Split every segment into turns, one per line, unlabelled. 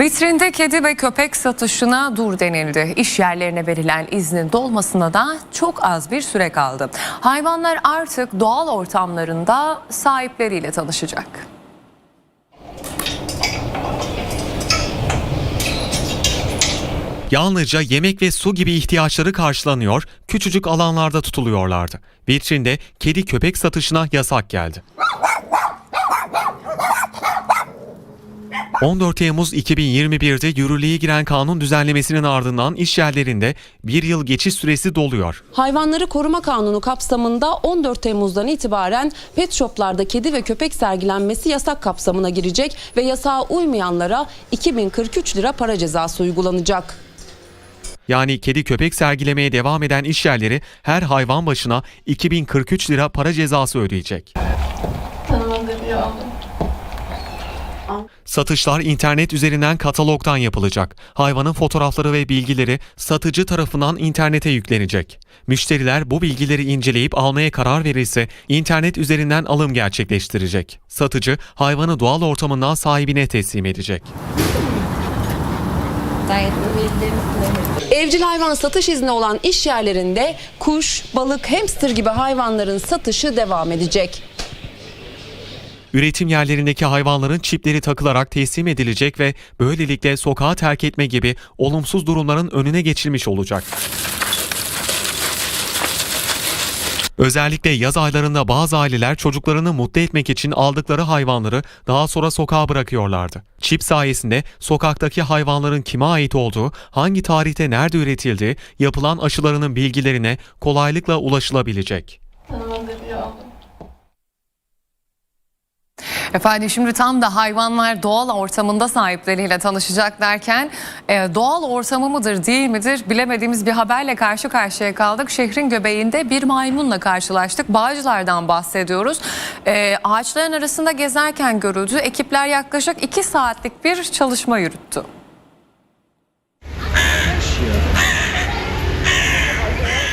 Vitrinde kedi ve köpek satışına dur denildi. İş yerlerine verilen iznin dolmasına da çok az bir süre kaldı. Hayvanlar artık doğal ortamlarında sahipleriyle tanışacak.
Yalnızca yemek ve su gibi ihtiyaçları karşılanıyor, küçücük alanlarda tutuluyorlardı. Vitrinde kedi köpek satışına yasak geldi. 14 Temmuz 2021'de yürürlüğe giren kanun düzenlemesinin ardından iş yerlerinde bir yıl geçiş süresi doluyor.
Hayvanları Koruma Kanunu kapsamında 14 Temmuz'dan itibaren pet shoplarda kedi ve köpek sergilenmesi yasak kapsamına girecek ve yasağa uymayanlara 2043 lira para cezası uygulanacak.
Yani kedi köpek sergilemeye devam eden iş yerleri her hayvan başına 2043 lira para cezası ödeyecek. Satışlar internet üzerinden katalogdan yapılacak. Hayvanın fotoğrafları ve bilgileri satıcı tarafından internete yüklenecek. Müşteriler bu bilgileri inceleyip almaya karar verirse internet üzerinden alım gerçekleştirecek. Satıcı hayvanı doğal ortamından sahibine teslim edecek.
Evcil hayvan satış izni olan iş yerlerinde kuş, balık, hamster gibi hayvanların satışı devam edecek.
Üretim yerlerindeki hayvanların çipleri takılarak teslim edilecek ve böylelikle sokağa terk etme gibi olumsuz durumların önüne geçilmiş olacak. Özellikle yaz aylarında bazı aileler çocuklarını mutlu etmek için aldıkları hayvanları daha sonra sokağa bırakıyorlardı. Çip sayesinde sokaktaki hayvanların kime ait olduğu, hangi tarihte nerede üretildiği, yapılan aşılarının bilgilerine kolaylıkla ulaşılabilecek.
Efendim şimdi tam da hayvanlar doğal ortamında sahipleriyle tanışacak derken e, doğal ortamı mıdır değil midir bilemediğimiz bir haberle karşı karşıya kaldık. Şehrin göbeğinde bir maymunla karşılaştık. Bağcılardan bahsediyoruz. E, ağaçların arasında gezerken görüldü. Ekipler yaklaşık 2 saatlik bir çalışma yürüttü.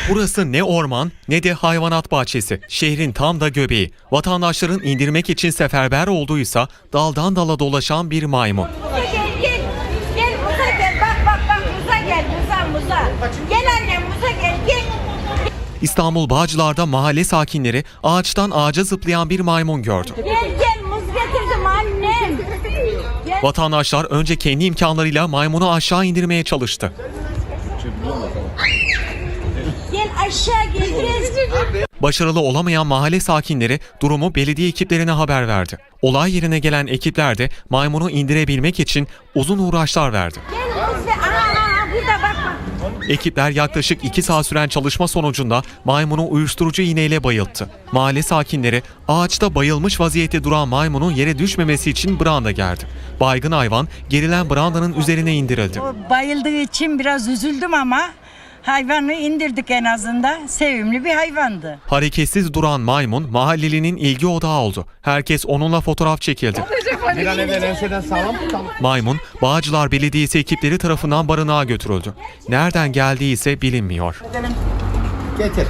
Burası ne orman ne de hayvanat bahçesi. Şehrin tam da göbeği. Vatandaşların indirmek için seferber olduğuysa daldan dala dolaşan bir maymun.
Gel gel. Gel Muza gel. Bak bak bak Muza gel. Muza Muza. Gel annem Muza gel gel.
İstanbul Bağcılar'da mahalle sakinleri ağaçtan ağaca zıplayan bir maymun gördü.
Gel gel muz getirdim annem. Gel.
Vatandaşlar önce kendi imkanlarıyla maymunu aşağı indirmeye çalıştı.
Aşağı.
Başarılı olamayan mahalle sakinleri durumu belediye ekiplerine haber verdi. Olay yerine gelen ekipler de maymunu indirebilmek için uzun uğraşlar verdi. Ekipler yaklaşık 2 saat süren çalışma sonucunda maymunu uyuşturucu iğneyle bayılttı. Mahalle sakinleri ağaçta bayılmış vaziyette duran maymunun yere düşmemesi için branda gerdi. Baygın hayvan gerilen brandanın üzerine indirildi.
O bayıldığı için biraz üzüldüm ama hayvanı indirdik en azından. Sevimli bir hayvandı.
Hareketsiz duran maymun mahallelinin ilgi odağı oldu. Herkes onunla fotoğraf çekildi. Maymun Bağcılar Belediyesi ekipleri tarafından barınağa götürüldü. Nereden geldiği ise bilinmiyor.
Getir.